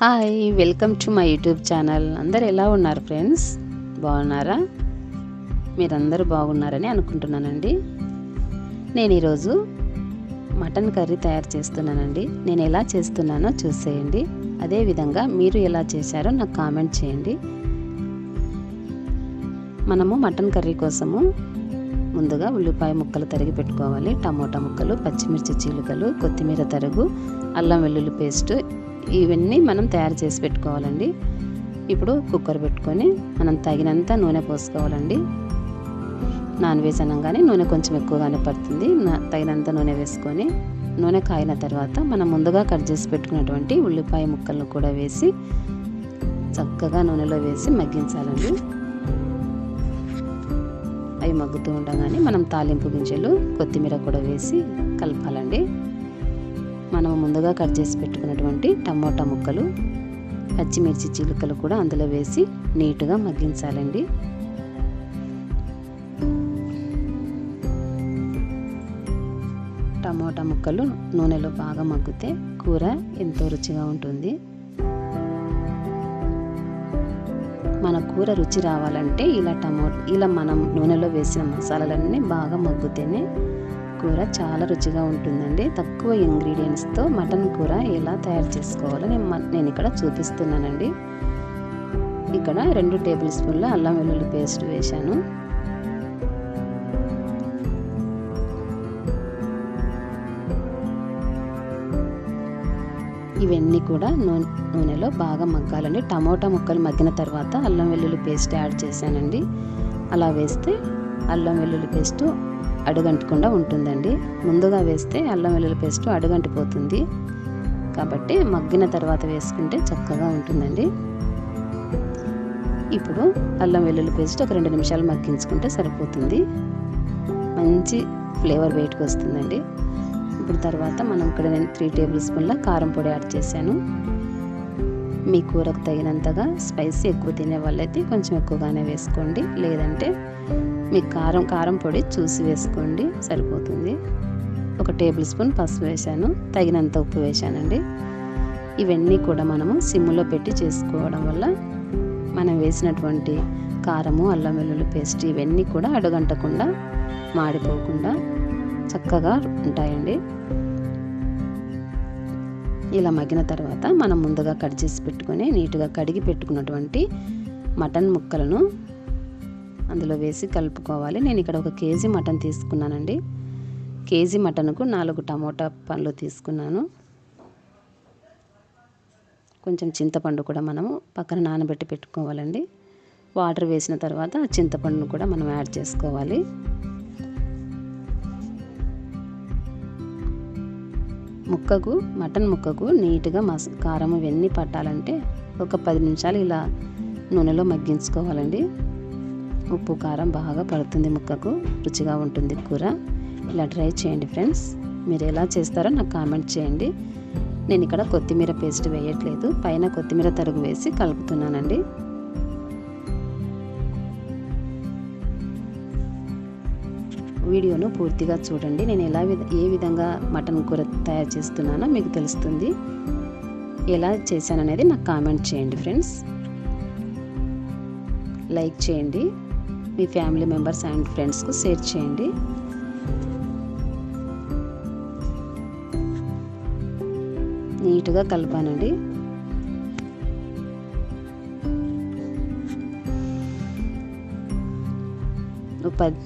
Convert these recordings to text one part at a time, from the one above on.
Hi welcome to my YouTube channel. అందరు ఎలా ఉన్నారు ఫ్రెండ్స్? బాగున్నారా? మీరందరూ బాగున్నారని అనుకుంటున్నానండి. నేను ఈరోజు మటన్ కర్రీ తయారు చేస్తున్నానండి. నేను ఎలా చేస్తున్నానో చూసేయండి. అదేవిధంగా మీరు ఎలా చేశారో నాకు కామెంట్ చేయండి. మనము మటన్ కర్రీ కోసము ముందుగా ఉల్లిపాయ ముక్కలు తరిగి పెట్టుకోవాలి. టమోటా ముక్కలు పచ్చిమిర్చి చీలికలు కొత్తిమీర తరుగు అల్లం వెల్లుల్లి పేస్ట్ ఇవన్నీ మనం తయారు చేసి పెట్టుకోవాలండి. ఇప్పుడు కుక్కర్ పెట్టుకొని మనం తగినంత నూనె పోసుకోవాలండి. నాన్ వెజ్ అనగానే నూనె కొంచెం ఎక్కువగానే పడుతుంది. నా- తగినంత నూనె వేసుకొని నూనె కాయిన తర్వాత మనం ముందుగా కట్ చేసి పెట్టుకున్నటువంటి ఉల్లిపాయ ముక్కలను కూడా వేసి చక్కగా నూనెలో వేసి మగ్గించాలండి. అవి మగ్గుతూ ఉండగానే మనం తాలింపు గింజలు కొత్తిమీర కూడా వేసి కలపాలండి. మనం ముందుగా కట్ చేసి పెట్టుకున్నటువంటి టమోటా ముక్కలు పచ్చిమిర్చి చిలుకలు కూడా అందులో వేసి నీట్గా మగ్గించాలండి. టమోటా ముక్కలు నూనెలో బాగా మగ్గితే కూర ఎంతో రుచిగా ఉంటుంది. మన కూర రుచి రావాలంటే ఇలా టమోటా ఇలా మనం నూనెలో వేసిన మసాలాలన్నీ బాగా మగ్గుతేనే కూర చాలా రుచిగా ఉంటుందండి. తక్కువ ఇంగ్రీడియంట్స్తో మటన్ కూర ఎలా తయారు చేసుకోవాలో నేను నేను ఇక్కడ చూపిస్తున్నానండి. ఇక్కడ రెండు టేబుల్ స్పూన్ల అల్లం వెల్లుల్లి పేస్ట్ వేశాను. ఇవన్నీ కూడా నూనె నూనెలో బాగా మగ్గాలండి. టమోటా ముక్కలు మగ్గిన తర్వాత అల్లం వెల్లుల్లి పేస్ట్ యాడ్ చేశానండి. అలా వేస్తే అల్లం వెల్లుల్లి పేస్ట్ అడుగంటకుండా ఉంటుందండి. ముందుగా వేస్తే అల్లం వెల్లుల్లి పేస్ట్ అడుగంటిపోతుంది. కాబట్టి మగ్గిన తర్వాత వేసుకుంటే చక్కగా ఉంటుందండి. ఇప్పుడు అల్లం వెల్లుల్లి పేస్ట్ ఒక రెండు నిమిషాలు మగ్గించుకుంటే సరిపోతుంది. మంచి ఫ్లేవర్ బయటకు వస్తుందండి. ఇప్పుడు తర్వాత మనం ఇక్కడ నేను త్రీ టేబుల్ స్పూన్ల కారం పొడి యాడ్ చేశాను. మీ కూరకు తగినంతగా స్పైసీ ఎక్కువ తినే వాళ్ళైతే కొంచెం ఎక్కువగానే వేసుకోండి. లేదంటే మీ కారం కారం పొడి చూసి వేసుకోండి. సరిపోతుంది. ఒక టేబుల్ స్పూన్ పసుపు వేశాను. తగినంత ఉప్పు వేశానండి. ఇవన్నీ కూడా మనము సిమ్లో పెట్టి చేసుకోవడం వల్ల మనం వేసినటువంటి కారము అల్లం వెల్లుల్లి పేస్ట్ ఇవన్నీ కూడా అడుగంటకుండా మాడిపోకుండా చక్కగా ఉంటాయండి. ఇలా మగ్గిన తర్వాత మనం ముందుగా కట్ చేసి పెట్టుకొని నీట్గా కడిగి పెట్టుకున్నటువంటి మటన్ ముక్కలను అందులో వేసి కలుపుకోవాలి. నేను ఇక్కడ ఒక కేజీ మటన్ తీసుకున్నానండి. కేజీ మటన్కు నాలుగు టమోటా పండ్లు తీసుకున్నాను. కొంచెం చింతపండు కూడా మనము పక్కన నానబెట్టి పెట్టుకోవాలండి. వాటర్ వేసిన తర్వాత చింతపండును కూడా మనం యాడ్ చేసుకోవాలి. ముక్కకు మటన్ ముక్కకు నీట్గా మస కారం ఇవన్నీ పట్టాలంటే ఒక పది నిమిషాలు ఇలా నూనెలో మగ్గించుకోవాలండి. ఉప్పు కారం బాగా పడుతుంది ముక్కకు రుచిగా ఉంటుంది కూర. ఇలా ట్రై చేయండి ఫ్రెండ్స్. మీరు ఎలా చేస్తారో నాకు కామెంట్ చేయండి. నేను ఇక్కడ కొత్తిమీర పేస్ట్ వేయట్లేదు. పైన కొత్తిమీర తరుగు వేసి కలుపుతున్నానండి. వీడియోను పూర్తిగా చూడండి. నేను ఎలా ఏ విధంగా మటన్ కూర తయారు చేస్తున్నానో మీకు తెలుస్తుంది. ఎలా చేశాననేది నాకు కామెంట్ చేయండి ఫ్రెండ్స్. లైక్ చేయండి. మీ ఫ్యామిలీ మెంబర్స్ అండ్ ఫ్రెండ్స్కు షేర్ చేయండి. నీట్గా కలపానండి. ఒక పది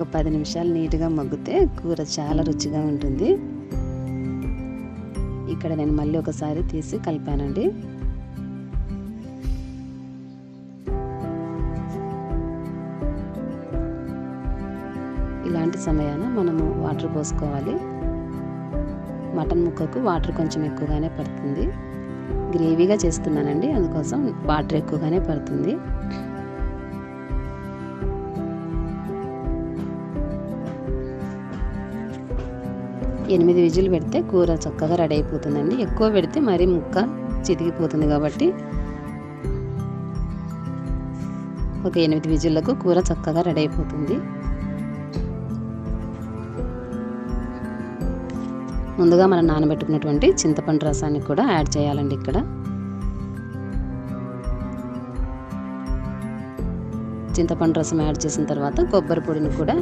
ఒక పది నిమిషాలు నీట్గా మగ్గితే కూర చాలా రుచిగా ఉంటుంది. ఇక్కడ నేను మళ్ళీ ఒకసారి తీసి కలిపానండి. ఇలాంటి సమయాన మనము వాటర్ పోసుకోవాలి. మటన్ ముక్కకు వాటర్ కొంచెం ఎక్కువగానే పడుతుంది. గ్రేవీగా చేస్తున్నానండి. అందుకోసం వాటర్ ఎక్కువగానే పడుతుంది. ఎనిమిది విజిల్ పెడితే కూర చక్కగా రెడీ అయిపోతుందండి. ఎక్కువ పెడితే మరీ ముక్క చితికిపోతుంది కాబట్టి ఒక ఎనిమిది విజిల్లకు కూర చక్కగా రెడీ అయిపోతుంది. ముందుగా మనం నానబెట్టుకున్నటువంటి చింతపండు రసాన్ని కూడా యాడ్ చేయాలండి ఇక్కడ. చింతపండు రసం యాడ్ చేసిన తర్వాత కొబ్బరి పొడిని కూడా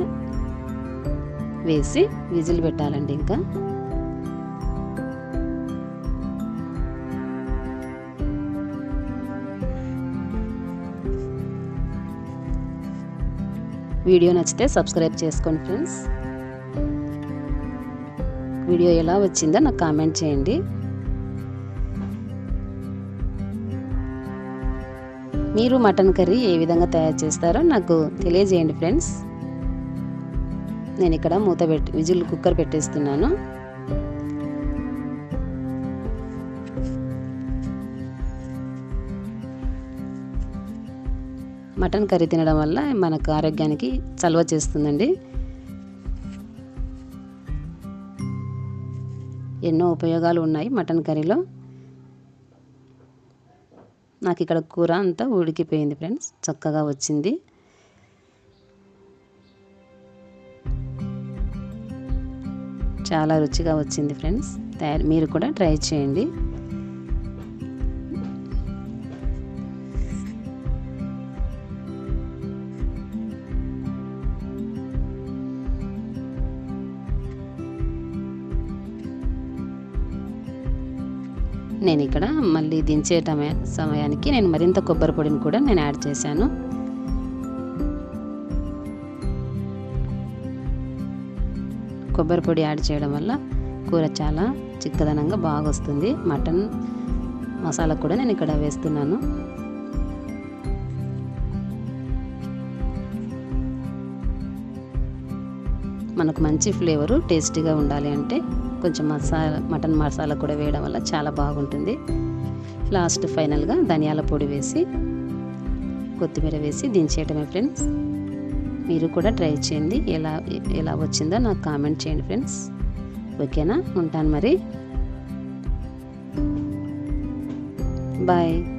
వేసి విజిల్ పెట్టాలండి ఇంకా. వీడియో నచ్చితే సబ్స్క్రైబ్ చేసుకోండి ఫ్రెండ్స్. వీడియో ఎలా వచ్చిందో నాకు కామెంట్ చేయండి. మీరు మటన్ కర్రీ ఏ విధంగా తయారు చేస్తారో నాకు తెలియజేయండి ఫ్రెండ్స్. నేను ఇక్కడ మూత పెట్టి విజిల్ కుక్కర్ పెట్టేస్తున్నాను. మటన్ కర్రీ తినడం వల్ల మనకు ఆరోగ్యానికి చలవ చేస్తుందండి. ఎన్నో ఉపయోగాలు ఉన్నాయి మటన్ కర్రీలో. నాకు ఇక్కడ కూర అంతా ఉడికిపోయింది ఫ్రెండ్స్ చక్కగా వచ్చింది. చాలా రుచిగా వచ్చింది ఫ్రెండ్స్. తయారు మీరు కూడా ట్రై చేయండి. నేను ఇక్కడ మళ్ళీ దించే సమయానికి నేను మరింత కొబ్బరి పొడిని కూడా నేను యాడ్ చేశాను. కొబ్బరి పొడి యాడ్ చేయడం వల్ల కూర చాలా చిక్కదనంగా బాగా వస్తుంది మటన్ మసాలా కూడా నేను ఇక్కడ వేస్తున్నాను. మనకు మంచి ఫ్లేవరు టేస్టీగా ఉండాలి అంటే కొంచెం మసాలా మటన్ మసాలా కూడా వేయడం వల్ల చాలా బాగుంటుంది. లాస్ట్ ఫైనల్గా ధనియాల పొడి వేసి కొత్తిమీర వేసి దించేయటమే ఫ్రెండ్స్. మీరు కూడా ట్రై చేయండి. ఎలా ఎలా వచ్చిందో నాకు కామెంట్ చేయండి ఫ్రెండ్స్. ఓకేనా? ఉంటాను మరి. బాయ్.